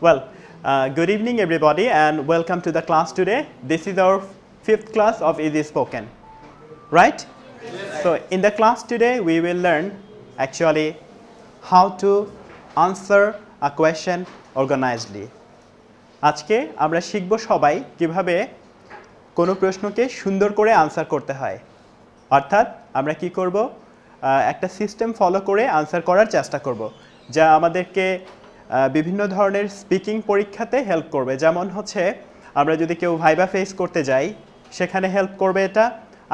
Well, uh, good evening, everybody, and welcome to the class today. This is our fifth class of Easy Spoken, right? Yes. So, in the class today, we will learn actually how to answer a question organizedly. আজকে আমরা শিখব সবাই কীভাবে কোনো প্রশ্নকে সুন্দর করে answer করতে হয় অর্থাৎ আমরা কি করব একটা সিস্টেম ফলো করে আনসার করার চেষ্টা করব যা আমাদেরকে বিভিন্ন ধরনের স্পিকিং পরীক্ষাতে হেল্প করবে। যেমন হচ্ছে, আমরা যদি কেউ ভাইবা ফেস করতে যাই, সেখানে হেল্প করবে এটা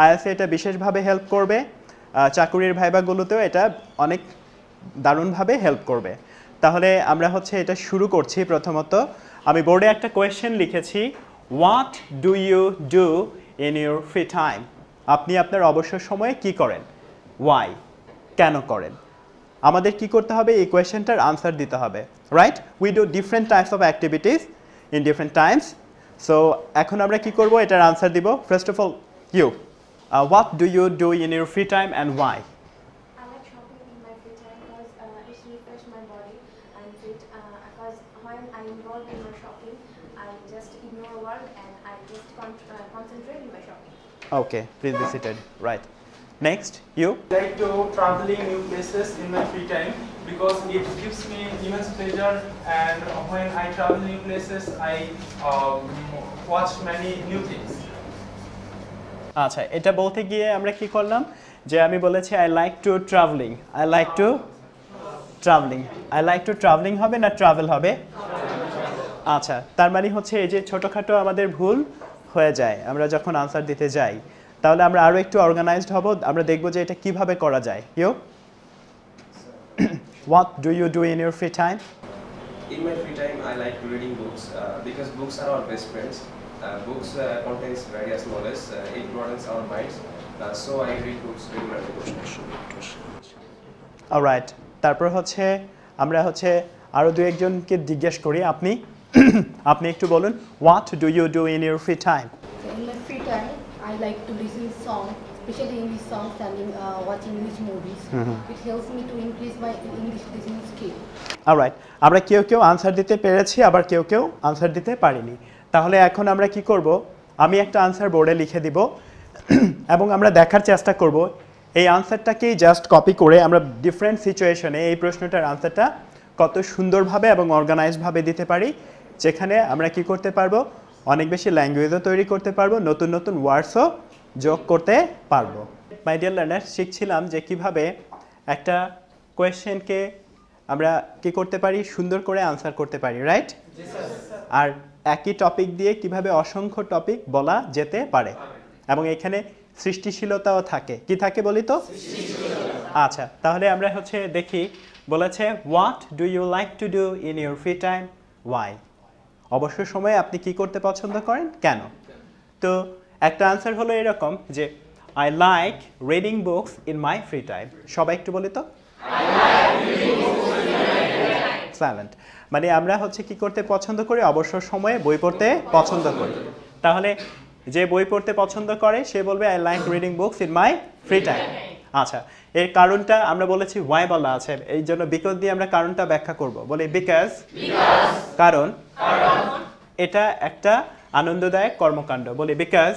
আইএসএ এটা বিশেষভাবে হেল্প করবে চাকুরির ভাইবাগুলোতেও এটা অনেক দারুণভাবে হেল্প করবে। তাহলে আমরা হচ্ছে এটা শুরু করছি প্রথমত। আমি বোর্ডে একটা কোয়েশ্চেন লিখেছি what do you do in your free time আপনি আপনার অবসর সময়ে কি করেন? ওয়াই কেন করেন? আমাদের কি করতে হবে এই কোয়েশ্চেনটার আনসার দিতে হবে right we do different types of activities in different times so এখন আমরা কি করব এটার আনসার দিব first of all you what do you do in your free time and why I like shopping in my free time because uh, it refresh my body and fit. Uh, because when I involve in my shopping, I just ignore work and I just con- uh, concentrate in my shopping. Okay, please be seated. Right. Next, you. I like to traveling new places in my free time because it gives me immense pleasure and when I travel new places I um, watch many new things. আচ্ছা এটা বলতে গিয়ে আমরা কি করলাম যে আমি বলেছি I like to travelling I like to travelling I like to travelling হবে না ট্রাভেল হবে আচ্ছা তার মানে হচ্ছে এই যে ছোটোখাটো আমাদের ভুল হয়ে যায় আমরা যখন আনসার দিতে যাই তাহলে আমরা আরও একটু অর্গানাইজড হব আমরা দেখব যে এটা কীভাবে করা যায়। You what do you do in your free time in my free time I like to reading books because books are our best friends books contents various knowledge it broadens our minds so I read books regularly alright তারপর হচ্ছে আমরা হচ্ছে আরও দুই একজনকে জিজ্ঞেস করি আপনি আপনি একটু বলুন what do you do in your free time I like to listen song, especially English songs and uh, watch English movies. Mm -hmm. It helps me to increase my English listening skill. Alright আমরা কেউ কেউ answer দিতে পেরেছি আবার কেউ কেউ answer দিতে পারিনি। তাহলে এখন আমরা কি করব? আমি একটা আনসার বোর্ডে লিখে দিব। এবং আমরা দেখার চেষ্টা করব। এই আনসারটাকেই জাস্ট কপি করে আমরা ডিফারেন্ট সিচুয়েশনে এই প্রশ্নটার আনসারটা কত সুন্দরভাবে এবং অর্গানাইজডভাবে দিতে পারি। যেখানে আমরা কি করতে পারব? অনেক বেশি ল্যাঙ্গুয়েজও তৈরি করতে পারব নতুন নতুন ওয়ার্ডসও যোগ করতে পারব। মাই ডিয়ার লার্নার শিখছিলাম যে কীভাবে একটা কোয়েশ্চেনকে আমরা কি করতে পারি সুন্দর করে আনসার করতে পারি রাইট আর একই টপিক দিয়ে কীভাবে অসংখ্য টপিক বলা যেতে পারে। এবং এখানে সৃষ্টিশীলতাও থাকে। কি থাকে বলি তো? আচ্ছা তাহলে আমরা হচ্ছে দেখি বলেছে what do you like to do in your free time why অবসর সময়ে আপনি কি করতে পছন্দ করেন? কেন? তো একটা আনসার হলো এরকম যে I like reading books in my free time সবাই একটু বলি তো? সাইলেন্ট মানে আমরা হচ্ছে কি করতে পছন্দ করি? অবসর সময়ে বই পড়তে পছন্দ করি। তাহলে যে বই পড়তে পছন্দ করে, সে বলবে I like reading books in my free time আচ্ছা এর কারণটা আমরা বলেছি ওয়াই বলা আছে। এই জন্য বিকজ দিয়ে আমরা কারণটা ব্যাখ্যা করব। বলি বিকজ কারণ এটা একটা আনন্দদায়ক কর্মকাণ্ড। বলি because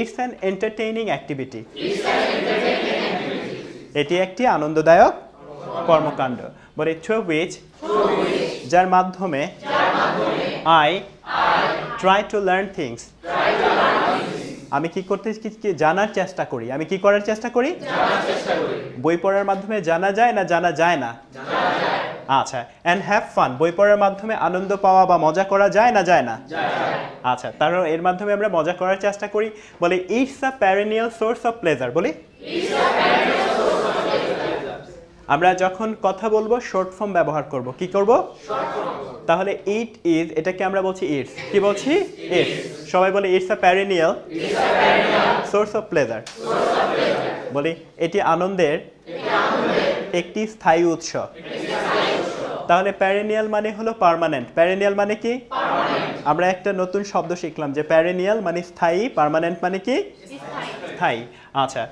it's an entertaining activity এটি একটি আনন্দদায়ক কর্মকাণ্ড। বলে থ্রু উইচ যার মাধ্যমে I try to learn things আমি কি করতে জানার চেষ্টা করি? আমি কি করার চেষ্টা করি? বই পড়ার মাধ্যমে জানা যায় না জানা যায় না? আচ্ছা অ্যান্ড হ্যাভ ফান বই পড়ার মাধ্যমে আনন্দ পাওয়া বা মজা করা যায় না যায় না? আচ্ছা তার এর মাধ্যমে আমরা মজা করার চেষ্টা করি। বলে it's a perennial source of pleasure বলি। আমরা যখন কথা বলব শর্ট ফর্ম ব্যবহার করব। কি করব? তাহলে ইট ইজ এটাকে আমরা বলছি ইটস কি বলছি? ইটস সবাই বলে it's a perennial source of pleasure বলি, এটি আনন্দের একটি স্থায়ী উৎস। তাহলে প্যারেনিয়াল মানে হলো পার্মানেন্ট প্যারেনিয়াল মানে কি? আমরা একটা নতুন শব্দ শিখলাম যে প্যারেনিয়াল মানে স্থায়ী পার্মানেন্ট মানে কি? স্থায়ী। আচ্ছা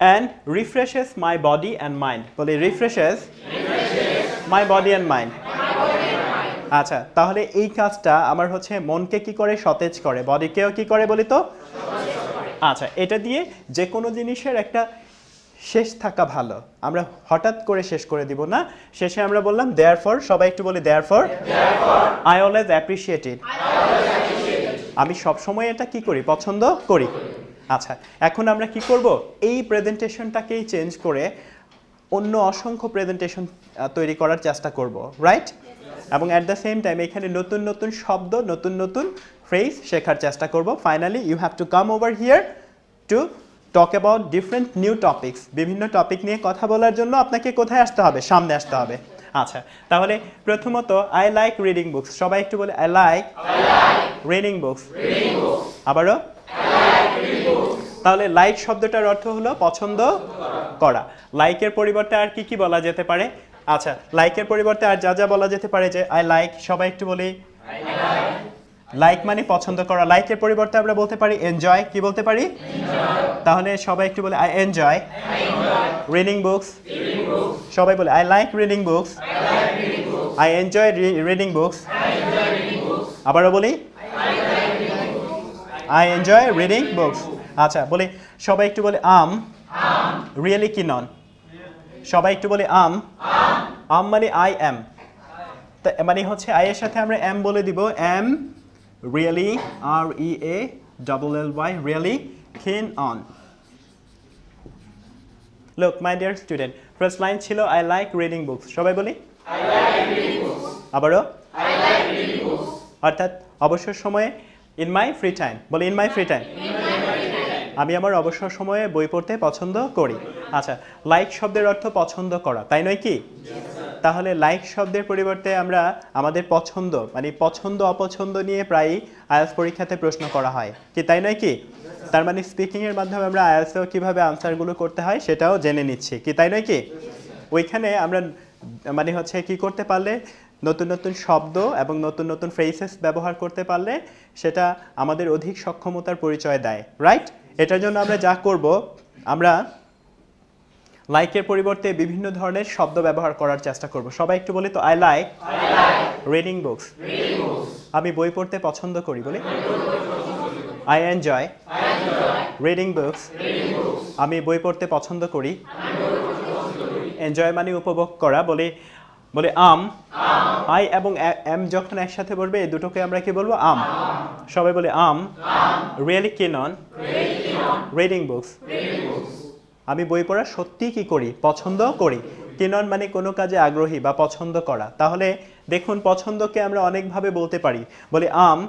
and refreshes my body and mind বলি refreshes my body and mind আচ্ছা তাহলে এই কাজটা আমার হচ্ছে মনকে কি করে? সতেজ করে। বডিকেও কি করে বলি তো? আচ্ছা এটা দিয়ে যে কোনো জিনিসের একটা শেষ থাকা ভালো। আমরা হঠাৎ করে শেষ করে দিব না। শেষে আমরা বললাম দেয়ার ফর সবাই একটু বলি therefore I always appreciate it আমি সবসময় এটা কি করি? পছন্দ করি। আচ্ছা এখন আমরা কি করব? এই প্রেজেন্টেশনটাকেই চেঞ্জ করে অন্য অসংখ্য প্রেজেন্টেশন তৈরি করার চেষ্টা করব রাইট? এবং অ্যাট দ্য সেম টাইম এখানে নতুন নতুন শব্দ নতুন নতুন ফ্রেজ শেখার চেষ্টা করব। Finally you have to come over here to talk about different new topics বিভিন্ন টপিক নিয়ে কথা বলার জন্য আপনাকে কোথায় আসতে হবে? সামনে আসতে হবে। আচ্ছা তাহলে প্রথমত আই লাইক রিডিং বুকস সবাই একটু বলে আই লাইক রিডিং বুকস আবারও তাহলে লাইক শব্দটার অর্থ হলো পছন্দ করা। লাইকের পরিবর্তে আর কি কি বলা যেতে পারে? আচ্ছা লাইকের পরিবর্তে আর যা যা বলা যেতে পারে যে আই লাইক সবাই একটু বলি। লাইক মানে পছন্দ করা। লাইকের পরিবর্তে আমরা বলতে পারি এনজয় কি বলতে পারি? তাহলে সবাই একটু বলে আই এনজয় রিডিং বুকস সবাই বলে I like reading books I enjoy reading books আবারও বলি। আই এনজয় রিডিং বুকস আচ্ছা বলি সবাই একটু বলে আম। রিয়েলি কি নন? সবাই একটু বলে আম। আম মানে আই এম মানে হচ্ছে আই এর সাথে আমরা এম বলে দিব। Am really R E A double L Y really keen on look my dear student first line ছিল আই লাইক রিডিং বুকস সবাই বলি আবারও। অর্থাৎ অবসর সময়ে ইন মাই ফ্রি টাইম বলি ইন মাই ফ্রি টাইম আমি আমার অবসর সময়ে বই পড়তে পছন্দ করি। আচ্ছা লাইক শব্দের অর্থ পছন্দ করা, তাই নয় কি? তাহলে লাইক শব্দের পরিবর্তে আমরা আমাদের পছন্দ মানে পছন্দ, অপছন্দ নিয়ে প্রায়ই আয়াস পরীক্ষাতে প্রশ্ন করা হয়। কি, তাই নয় কি? তার মানে স্পিকিংয়ের মাধ্যমে আমরা আয়াসেও কীভাবে আনসারগুলো করতে হয় সেটাও জেনে নিচ্ছি। কি, তাই নয় কি? ওইখানে আমরা মানে হচ্ছে কি করতে পারলে? নতুন নতুন শব্দ এবং নতুন নতুন ফ্রেসেস ব্যবহার করতে পারলে সেটা আমাদের অধিক সক্ষমতার পরিচয় দেয়। রাইট এটার জন্য আমরা যা করব, আমরা লাইকের পরিবর্তে বিভিন্ন ধরনের শব্দ ব্যবহার করার চেষ্টা করব। সবাই একটু বলি তো আই লাইক রিডিং বুকস আমি বই পড়তে পছন্দ করি বলি। আই এনজয় রিডিং বুকস আমি বই পড়তে পছন্দ করি। এনজয় মানে উপভোগ করা বলি বলে আম। আই এবং এম যখন একসাথে বলবে, এই দুটোকে আমরা কি বলব? আম। সবাই বলে am. Really keen on reading books আমি বই পড়া সত্যি কি করি? পছন্দ করি। কেনন মানে কোনো কাজে আগ্রহী বা পছন্দ করা। তাহলে দেখুন, পছন্দকে আমরা অনেকভাবে বলতে পারি। বলি আম।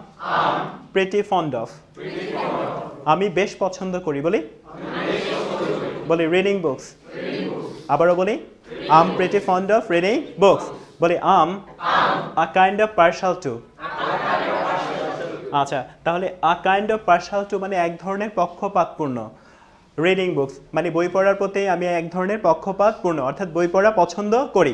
প্রেটি ফন্ড অফ আমি বেশ পছন্দ করি। বলি? বলি রিডিং বুকস আবারও বলি? Am pretty fond of reading books বলি am a kind of partial to আচ্ছা তাহলে a kind of partial to মানে এক ধরনের পক্ষপাতপূর্ণ। রিডিং বুকস মানে বই পড়ার প্রতি আমি এক ধরনের পক্ষপাতপূর্ণ, অর্থাৎ বই পড়া পছন্দ করি।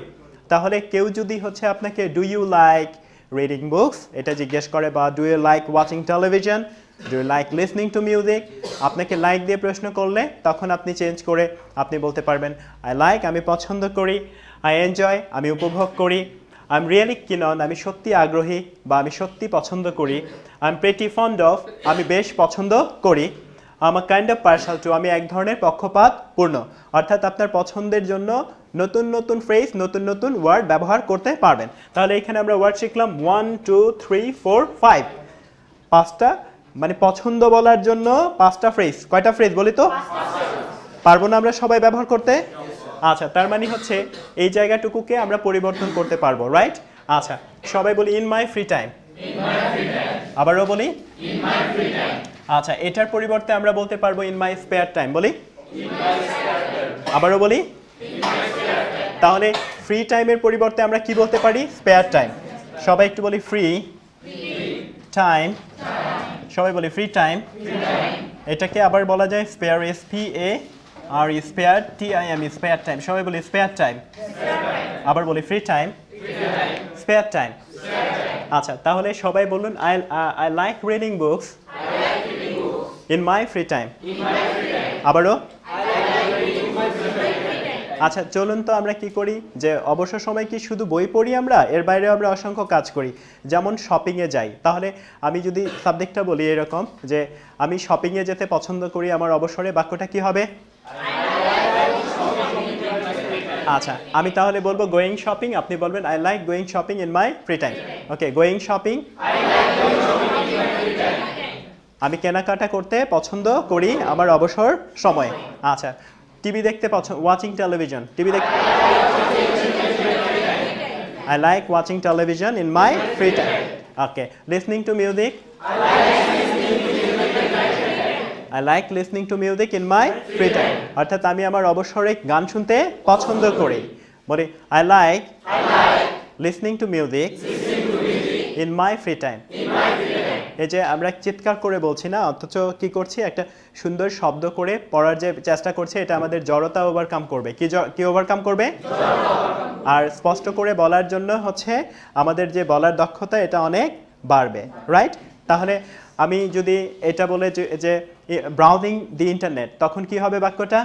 তাহলে কেউ যদি হচ্ছে আপনাকে do you like reading books এটা জিজ্ঞেস করে বা do you like watching television do like listening to music আপনাকে লাইক দিয়ে প্রশ্ন করলে তখন আপনি চেঞ্জ করে আপনি বলতে পারবেন আই লাইক আমি পছন্দ করি আই এনজয় আমি উপভোগ করি আই এম রিয়েলি কিনন আমি সত্যি আগ্রহী বা আমি সত্যি পছন্দ করি I am pretty fond of আমি বেশ পছন্দ করি আমার কাইন্ড অফ পার্সাল টু আমি এক ধরনের পক্ষপাত পূর্ণ। অর্থাৎ আপনার পছন্দের জন্য নতুন নতুন ফ্রেজ নতুন নতুন ওয়ার্ড ব্যবহার করতে পারবেন। তাহলে এখানে আমরা ওয়ার্ড শিখলাম one two three four five পাঁচটা মানে পছন্দ বলার জন্য পাঁচটা ফ্রেজ কয়টা ফ্রেজ বলি তো? পারব না আমরা সবাই ব্যবহার করতে? আচ্ছা তার মানে হচ্ছে এই জায়গাটুকুকে আমরা পরিবর্তন করতে পারব রাইট আচ্ছা সবাই বলি ইন মাই ফ্রি টাইম আবারও বলি আচ্ছা এটার পরিবর্তে আমরা বলতে পারব ইন মাই স্পেয়ার টাইম বলি আবারও বলি তাহলে ফ্রি টাইমের পরিবর্তে আমরা কি বলতে পারি? স্পেয়ার টাইম সবাই একটু বলি ফ্রি টাইম সবাই বলি ফ্রি টাইম এটাকে আবার বলা যায় spare S P A R spare T I M spare time সবাই বলি স্পেয়ার টাইম আবার বলি ফ্রি টাইম স্পেয়ার টাইম আচ্ছা তাহলে সবাই বলুন I I like reading books in my free time আবারও আচ্ছা চলুন তো আমরা কি করি? যে অবসর সময় কি শুধু বই পড়ি আমরা? এর বাইরে আমরা অসংখ্য কাজ করি। যেমন শপিংয়ে যাই। তাহলে আমি যদি সাবজেক্টটা বলি এরকম, যে আমি শপিংয়ে যেতে পছন্দ করি আমার অবসরে বাক্যটা কি হবে? আচ্ছা আমি তাহলে বলব গোয়িং শপিং আপনি বলবেন I like going shopping in my free time okay going shopping আমি কেনাকাটা করতে পছন্দ করি আমার অবসর সময়ে। আচ্ছা টিভি দেখতে পছন্দ ওয়াচিং টেলিভিশন টিভি দেখতে I like watching television in my free time okay listening to music I like listening to music in my free time অর্থাৎ আমি আমার অবসরে গান শুনতে পছন্দ করি। বলি I like listening to music in my free time এই যে আমরা চিৎকার করে বলছি না, অথচ কি করছি? একটা সুন্দর শব্দ করে পড়ার যে চেষ্টা করছি, এটা আমাদের জড়তা ওভারকাম করবে। কি কি ওভারকাম করবে? আর স্পষ্ট করে বলার জন্য হচ্ছে আমাদের যে বলার দক্ষতা, এটা অনেক বাড়বে রাইট তাহলে আমি যদি এটা বলে যে ব্রাউজিং দি ইন্টারনেট তখন কি হবে বাক্যটা?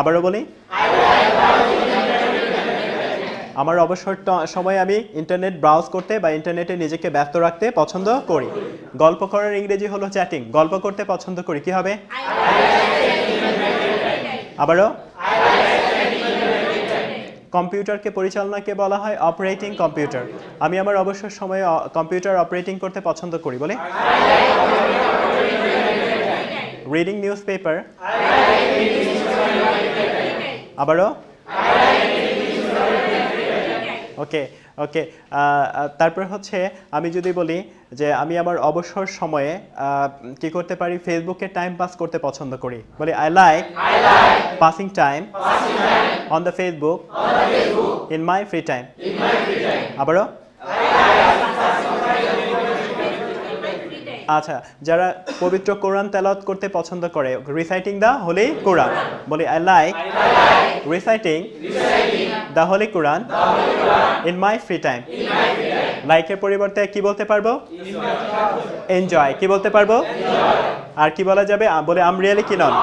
আবারও বলি। আমার অবসর সময় আমি ইন্টারনেট ব্রাউজ করতে বা ইন্টারনেটে নিজেকে ব্যস্ত রাখতে পছন্দ করি। গল্প করার ইংরেজি হলো চ্যাটিং গল্প করতে পছন্দ করি। কি হবে? আবারও? কম্পিউটারকে পরিচালনাকে বলা হয় অপারেটিং কম্পিউটার আমি আমার অবসর সময়ে কম্পিউটার অপারেটিং করতে পছন্দ করি। বলে। রিডিং নিউজ পেপার আবারও? ওকে ওকে। তারপর হচ্ছে আমি যদি বলি যে আমি আমার অবসর সময়ে কি করতে পারি? ফেসবুকে টাইম পাস করতে পছন্দ করি। বলি I like passing time on the Facebook in my free time আবারও? আচ্ছা যারা পবিত্র কোরআন তেলাওয়াত করতে পছন্দ করে রিসাইটিং দা হোলি কোরআন বলি I like reciting the holy Quran in my free time. লাইকের পরিবর্তে কি বলতে পারব? এনজয় কি বলতে পারব? আর কি বলা যাবে? বলে আম রিয়েলি কি নন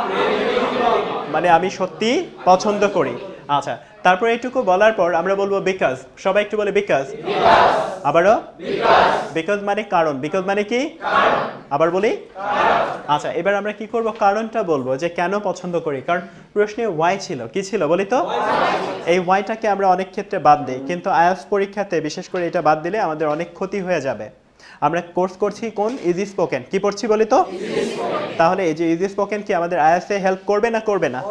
মানে আমি সত্যি পছন্দ করি। আচ্ছা তারপর এইটুকু বলার পর আমরা বলব বিকজ সবাই একটু বলে বিকজ আবারও? বিকজ মানে কারণ। বিকজ মানে কি? আবার বলি? আচ্ছা এবার আমরা কি করব? কারণটা বলব যে কেন পছন্দ করি। কারণ প্রশ্নে ওয়াই ছিল? কি ছিল বলি তো? এই ওয়াইটাকে আমরা অনেক ক্ষেত্রে বাদ দিই, কিন্তু আয়াস পরীক্ষাতে বিশেষ করে এটা বাদ দিলে আমাদের অনেক ক্ষতি হয়ে যাবে। আমরা কোর্স করছি কোন? ইজি স্পোকেন কি পড়ছি বলি তো? তাহলে এই যে ইজি স্পোকেন কি আমাদের আয়াসে হেল্প করবে না করবে না?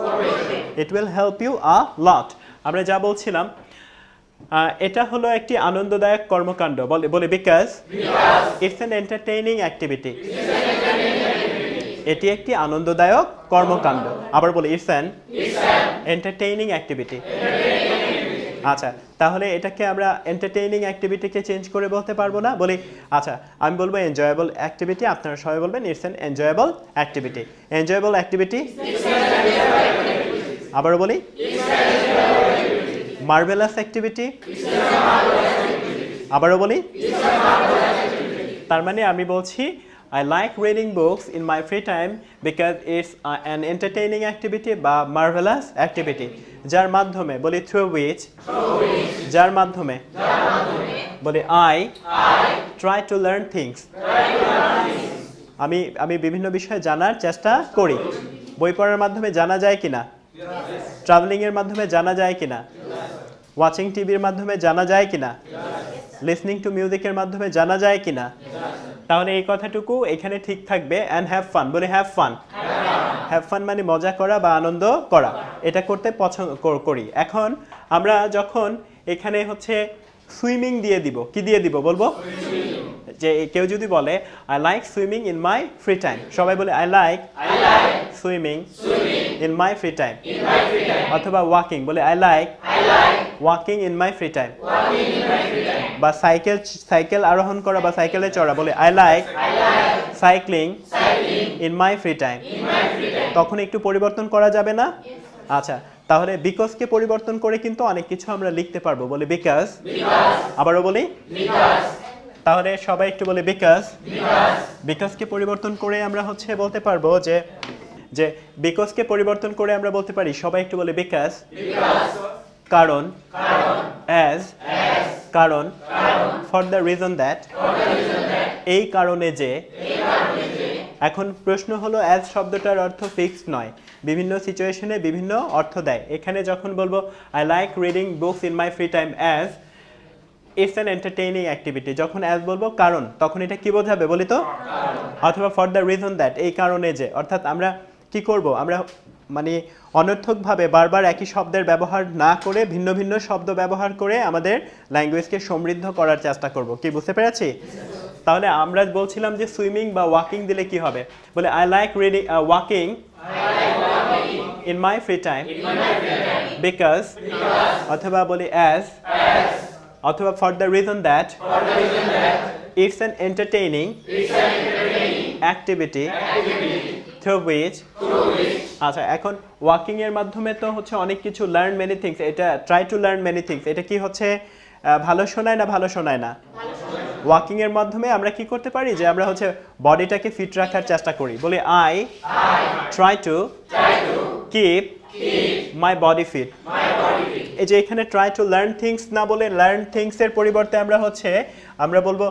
It will help you a lot আমরা যা বলছিলাম এটা হলো একটি আনন্দদায়ক কর্মকাণ্ড। বলে বলে because it's an entertaining activity এটি একটি আনন্দদায়ক কর্মকাণ্ড। আবার বলি ইটস অ্যান এন্টারটেইনিং অ্যাক্টিভিটি আচ্ছা তাহলে এটাকে আমরা এন্টারটেইনিং অ্যাক্টিভিটিকে চেঞ্জ করে বলতে পারব না? বলি আচ্ছা আমি বলব এনজয়েবল অ্যাক্টিভিটি আপনারা সবাই বলবেন it's an enjoyable activity enjoyable activity আবারও বলি মার্ভেলাস অ্যাক্টিভিটি আবারও বলি? তার মানে আমি বলছি I like reading books in my free time because it's an entertaining activity বা মার্ভেলাস অ্যাক্টিভিটি যার মাধ্যমে, বলি থ্রু উইচ যার মাধ্যমে? বলি I try to learn things আমি আমি বিভিন্ন বিষয়ে জানার চেষ্টা করি। বই পড়ার মাধ্যমে জানা যায় কিনা? ট্রাভেলিংয়ের মাধ্যমে জানা যায় কিনা? ওয়াচিং টিভির মাধ্যমে জানা যায় কিনা লিসনিং টু মিউজিকের মাধ্যমে জানা যায় কিনা তাহলে এই কথাটুকু এখানে ঠিক থাকবে অ্যান্ড হ্যাভ ফান বলে হ্যাভ ফান হ্যাভ ফান মানে মজা করা বা আনন্দ করা। এটা করতে পছন্দ করি। এখন আমরা যখন এখানে হচ্ছে সুইমিং দিয়ে দিব, কি দিয়ে দিব বলব? যে কেউ যদি বলে I like swimming in my free time সবাই বলে I like swimming in my free time অথবা ওয়াকিং বলে I like walking in my free time বা সাইকেল সাইকেল আরোহণ করা বা সাইকেলে চড়া বলে I like cycling in my free time তখন একটু পরিবর্তন করা যাবে না? আচ্ছা তাহলে বিকজকে পরিবর্তন করে কিন্তু অনেক কিছু আমরা লিখতে পারব। বলে বিকজ আবারও বলি তাহলে সবাই একটু বলে বিকাশ বিকাশকে পরিবর্তন করে আমরা হচ্ছে বলতে পারব যে যে বিকজকে পরিবর্তন করে আমরা বলতে পারি সবাই একটু বলে বিকাশ কারণ অ্যাজ কারণ ফর দ্য রিজন দ্যাট এই কারণে যে এখন প্রশ্ন হলো অ্যাজ শব্দটার অর্থ ফিক্সড নয়। বিভিন্ন সিচুয়েশনে বিভিন্ন অর্থ দেয়। এখানে যখন বলব I like reading books in my free time as it's an entertaining activity যখন অ্যাজ বলব কারণ, তখন এটা কি বোঝাবে বলি তো? অথবা ফর দ্য রিজন দ্যাট এই কারণে যে। অর্থাৎ আমরা কি করব? আমরা মানে অনর্থকভাবে বারবার একই শব্দের ব্যবহার না করে, ভিন্ন ভিন্ন শব্দ ব্যবহার করে আমাদের ল্যাঙ্গুয়েজকে সমৃদ্ধ করার চেষ্টা করব। কি, বুঝতে পেরেছি? তাহলে আমরা বলছিলাম যে সুইমিং বা ওয়াকিং দিলে কি হবে? বলে I like reading walking in my free time because অথবা বলি অ্যাজ অথবা for the reason that it's an entertaining activity through which আচ্ছা এখন ওয়াকিং এর মাধ্যমে তো হচ্ছে অনেক কিছু লার্ন মেনি থিংস এটা try to learn many things এটা কি হচ্ছে ভালো শোনায় না ভালো শোনায় না? ওয়াকিং এর মাধ্যমে আমরা কি করতে পারি যে আমরা হচ্ছে বডিটাকে ফিট রাখার চেষ্টা করি বলি I try to keep my body fit এই যে এখানে ট্রাই টু লার্ন থিংস না বলে লার্ন থিংস এর পরিবর্তে আমরা হচ্ছে আমরা বলব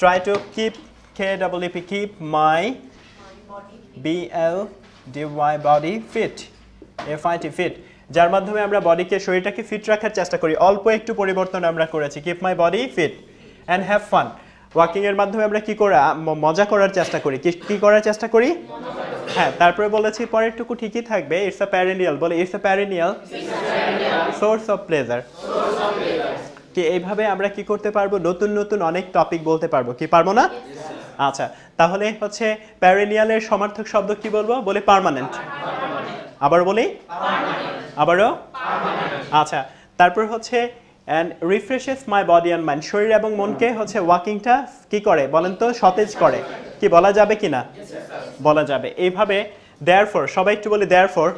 try to keep K double E P keep my B L D Y body fit F I T fit যার মাধ্যমে আমরা বডিকে শরীরটাকে ফিট রাখার চেষ্টা করি। অল্প একটু পরিবর্তন আমরা করেছি। Keep my body fit and have fun walking এর মাধ্যমে আমরা কি করা মজা করার চেষ্টা করি। কি কি করার চেষ্টা করি? হ্যাঁ তারপরে বলেছি, পরেরটুকু ঠিকই থাকবে। ইটস আ প্যারেনিয়াল বলে it's a perennial source of pleasure কি, এইভাবে আমরা কি করতে পারব? নতুন নতুন অনেক টপিক বলতে পারব। কি, পারব না? আচ্ছা তাহলে হচ্ছে প্যারেনিয়ালের সমার্থক শব্দ কি বলব? বলে পার্মানেন্ট আবার বলি? আবারও? আচ্ছা তারপর হচ্ছে and refreshes my body and mind শরীর এবং মনকে হচ্ছে ওয়াকিংটা কি করে? বলেন তো, সতেজ করে। কি, বলা যাবে কি না? বলা যাবে। এইভাবে দেয়ার সবাই একটু বলি দেয়ার ফর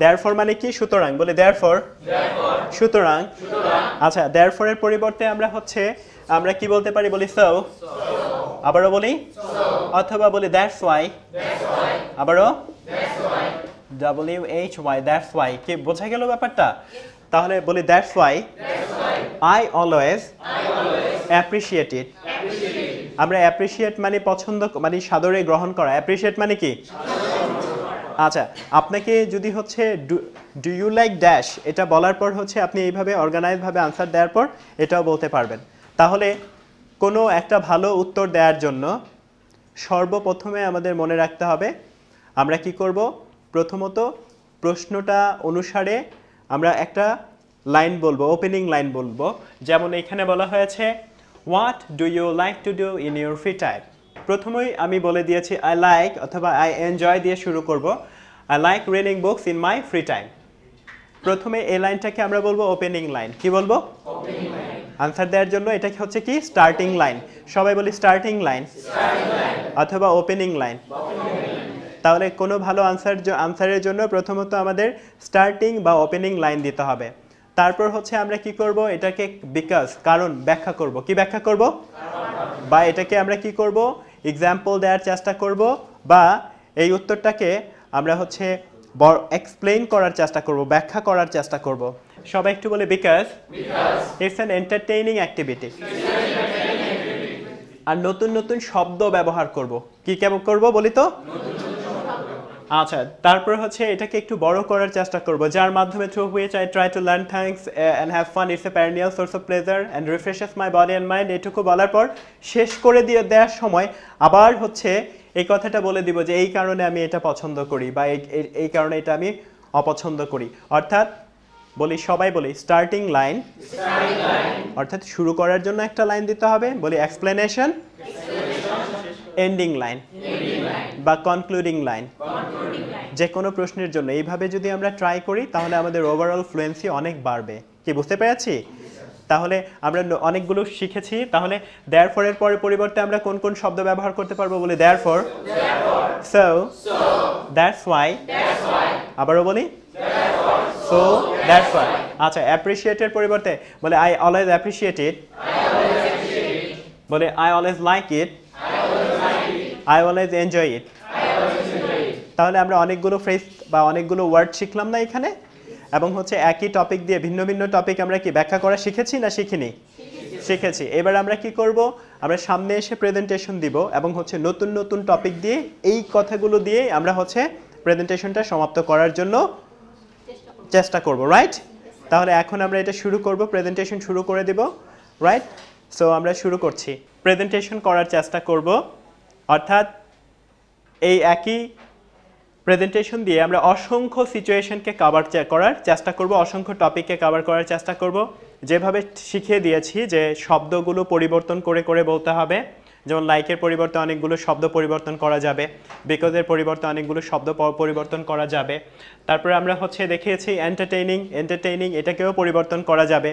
দেয়ার মানে কি? সুতরাং। বলে দেয়ার ফর সুতরাং। আচ্ছা দেয়ার ফরের পরিবর্তে আমরা হচ্ছে, আমরা কি বলতে পারি? বলি সো আবারও বলি। অথবা বলি দ্যাটস ওয়াই আবারও। W H Y that's why কি, বোঝা গেল ব্যাপারটা? তাহলে বলি that's why I always appreciate it আমরা অ্যাপ্রিসিয়েট মানে পছন্দ মানে সাদরে গ্রহণ করা। অ্যাপ্রিসিয়েট মানে কি? আচ্ছা আপনাকে যদি হচ্ছে ডু ইউ লাইক ড্যাশ এটা বলার পর হচ্ছে আপনি এইভাবে অর্গানাইজভাবে আনসার দেওয়ার পর এটাও বলতে পারবেন। তাহলে কোনো একটা ভালো উত্তর দেওয়ার জন্য সর্বপ্রথমে আমাদের মনে রাখতে হবে, আমরা কি করব? প্রথমত প্রশ্নটা অনুসারে আমরা একটা লাইন বলব ওপেনিং লাইন বলব। যেমন এখানে বলা হয়েছে what do you like to do in your free time প্রথমেই আমি বলে দিয়েছি আই লাইক অথবা আই এনজয় দিয়ে শুরু করব। I like reading books in my free time প্রথমে এই লাইনটাকে আমরা বলব ওপেনিং লাইন কি বলব? আনসার দেওয়ার জন্য এটা হচ্ছে কি? স্টার্টিং লাইন সবাই বলি স্টার্টিং লাইন অথবা ওপেনিং লাইন তাহলে কোনো ভালো আনসার আনসারের জন্য প্রথমত আমাদের স্টার্টিং বা ওপেনিং লাইন দিতে হবে। তারপর হচ্ছে আমরা কি করব? এটাকে বিকাশ কারণ ব্যাখ্যা করব। কি ব্যাখ্যা করব? বা এটাকে আমরা কি করব? এক্সাম্পল দেওয়ার চেষ্টা করব বা এই উত্তরটাকে আমরা হচ্ছে এক্সপ্লেইন করার চেষ্টা করব ব্যাখ্যা করার চেষ্টা করব। সবাই একটু বলে because it's an entertaining activity আর নতুন নতুন শব্দ ব্যবহার করব। কি কেমন করব বলি তো? আচ্ছা তারপর হচ্ছে এটাকে একটু বড় করার চেষ্টা করব, যার মাধ্যমে through which I try to learn thanks and have fun it's a perennial source of pleasure and refreshes my body and mind এটুকু বলার পর শেষ করে দিয়ে দেওয়ার সময় আবার হচ্ছে এই কথাটা বলে দিব যে এই কারণে আমি এটা পছন্দ করি বা এই কারণে এটা আমি অপছন্দ করি। অর্থাৎ বলি, সবাই বলি স্টার্টিং লাইন অর্থাৎ শুরু করার জন্য একটা লাইন দিতে হবে। বলি এক্সপ্লেনেশন এন্ডিং লাইন বা কনক্লুডিং লাইন যে কোনো প্রশ্নের জন্য। এইভাবে যদি আমরা ট্রাই করি তাহলে আমাদের ওভারঅল ফ্লুয়েন্সি অনেক বাড়বে। কি বুঝতে পেরেছি? তাহলে আমরা অনেকগুলো শিখেছি। তাহলে দেয়ার ফরের পরে পরিবর্তে আমরা কোন কোন শব্দ ব্যবহার করতে পারব বলে? Therefore so that's why আবারও বলি। সো দ্যাটস ওয়াই আচ্ছা অ্যাপ্রিসিয়েটের পরিবর্তে বলে আই অলওয়েজ অ্যাপ্রিসিয়েট ইট বলে I always like it I always enjoy it তাহলে আমরা অনেকগুলো ফ্রেজ বা অনেকগুলো ওয়ার্ড শিখলাম না এখানে? এবং হচ্ছে একই টপিক দিয়ে ভিন্ন ভিন্ন টপিক আমরা কি ব্যাখ্যা করা শিখেছি না শিখিনি? শিখেছি। এবার আমরা কি করব? আমরা সামনে এসে প্রেজেন্টেশন দিব এবং হচ্ছে নতুন নতুন টপিক দিয়ে এই কথাগুলো দিয়ে আমরা হচ্ছে প্রেজেন্টেশনটা সমাপ্ত করার জন্য চেষ্টা করব। রাইট তাহলে এখন আমরা এটা শুরু করব প্রেজেন্টেশন শুরু করে দিব রাইট সো আমরা শুরু করছি। প্রেজেন্টেশন করার চেষ্টা করব। অর্থাৎ এই একই প্রেজেন্টেশন দিয়ে আমরা অসংখ্য সিচুয়েশনকে কভার করার চেষ্টা করব, অসংখ্য টপিককে কভার করার চেষ্টা করব। যেভাবে শিখিয়ে দিয়েছি যে শব্দগুলো পরিবর্তন করে করে বলতে হবে। যেমন লাইকের পরিবর্তে অনেকগুলো শব্দ পরিবর্তন করা যাবে বিকজের পরিবর্তে অনেকগুলো শব্দ পরিবর্তন করা যাবে। তারপরে আমরা হচ্ছে দেখিয়েছি এন্টারটেইনিং এন্টারটেইনিং এটাকেও পরিবর্তন করা যাবে।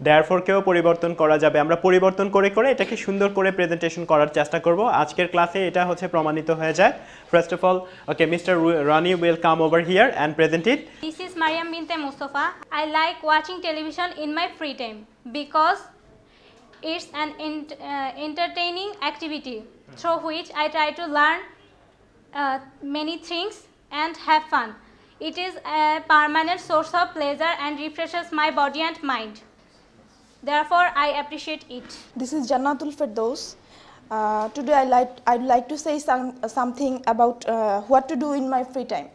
দেয়ারফোরকেও পরিবর্তন করা যাবে। আমরা পরিবর্তন করে করে এটাকে সুন্দর করে প্রেজেন্টেশন করার চেষ্টা করব। আজকের ক্লাসে এটা হচ্ছে প্রমাণিত হয়ে যায়। First of all okay mister Rani will come over here and present it this is Maryam Binte Mustafa I like watching television in my free time because it's an entertaining activity through which I try to learn many things and have fun it is a permanent source of pleasure and refreshes my body and mind Therefore, I appreciate it. This is Jannatul Firdaus. Uh, today I like I'd like to say some, something about uh, what to do in my free time.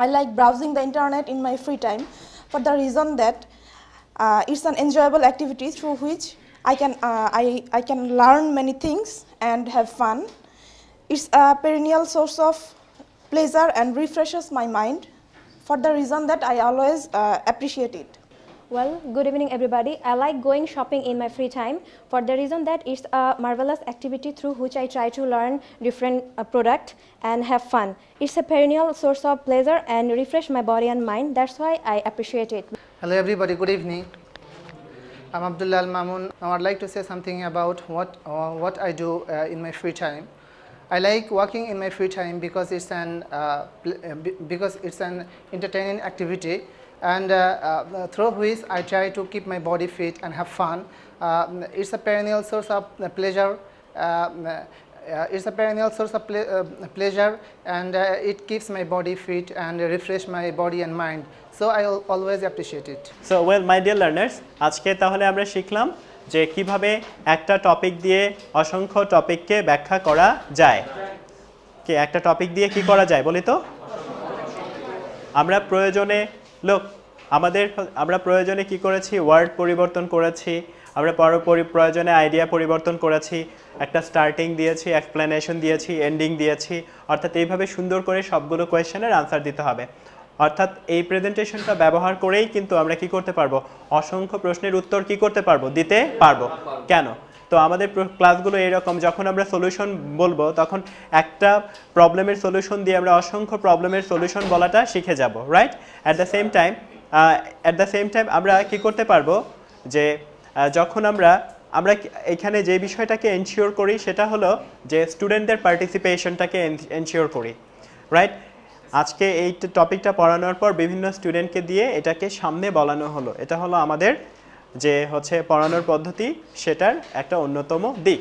I like browsing the internet in my free time for the reason that uh, it's an enjoyable activity through which I can uh, I, I can learn many things and have fun. It's a perennial source of pleasure and refreshes my mind for the reason that I always uh, appreciate it. Well, good evening, everybody. I like going shopping in my free time for the reason that it's a marvelous activity through which I try to learn different uh, product and have fun. It's a perennial source of pleasure and refresh my body and mind. That's why I appreciate it. Hello everybody, good evening. I'm Abdullah Al Mamun. Now I'd like to say something about what, uh, what I do uh, in my free time. I like walking in my free time because it's an, uh, uh, be- because it's an entertaining activity and uh, uh, through which I try to keep my body fit and have fun. Uh, it's a perennial source of uh, pleasure. Um, uh, uh, it's a perennial source of ple- uh, pleasure and uh, it keeps my body fit and refresh my body and mind. So I al- always appreciate it. So well my dear learners আজকে তাহলে আমরা শিখলাম যে কীভাবে একটা topic দিয়ে অসংখ্য টপিককে ব্যাখ্যা করা যায় কি একটা টপিক দিয়ে কি করা যায় বলি তো আমরা প্রয়োজনে লোক আমাদের, আমরা প্রয়োজনে কি করেছি? ওয়ার্ড পরিবর্তন করেছি, আমরা পর- পরি- প্রয়োজনে আইডিয়া পরিবর্তন করেছি, একটা স্টার্টিং দিয়েছি এক্সপ্লেনেশন দিয়েছি এন্ডিং দিয়েছি, অর্থাৎ এইভাবে সুন্দর করে সবগুলো কোয়েশ্চেনের আনসার দিতে হবে। অর্থাৎ এই প্রেজেন্টেশনটা ব্যবহার করেই কিন্তু আমরা কি করতে পারব? অসংখ্য প্রশ্নের উত্তর কি করতে পারব? দিতে পারব। কেন? তো আমাদের ক্লাসগুলো এরকম, যখন আমরা সলিউশন বলব, তখন একটা প্রবলেমের সলিউশন দিয়ে আমরা অসংখ্য প্রবলেমের সলিউশন বলাটা শিখে যাব right at the same time at the same time আমরা কি করতে পারব? যে যখন আমরা আমরা এখানে যে বিষয়টাকে এনশিওর করি, সেটা হলো যে স্টুডেন্টদের পার্টিসিপেশনটাকে এনশিওর করি রাইট আজকে এই টপিকটা পড়ানোর পর বিভিন্ন স্টুডেন্টকে দিয়ে এটাকে সামনে বলানো হলো। এটা হলো আমাদের যে হচ্ছে পড়ানোর পদ্ধতি সেটার একটা অন্যতম দিক।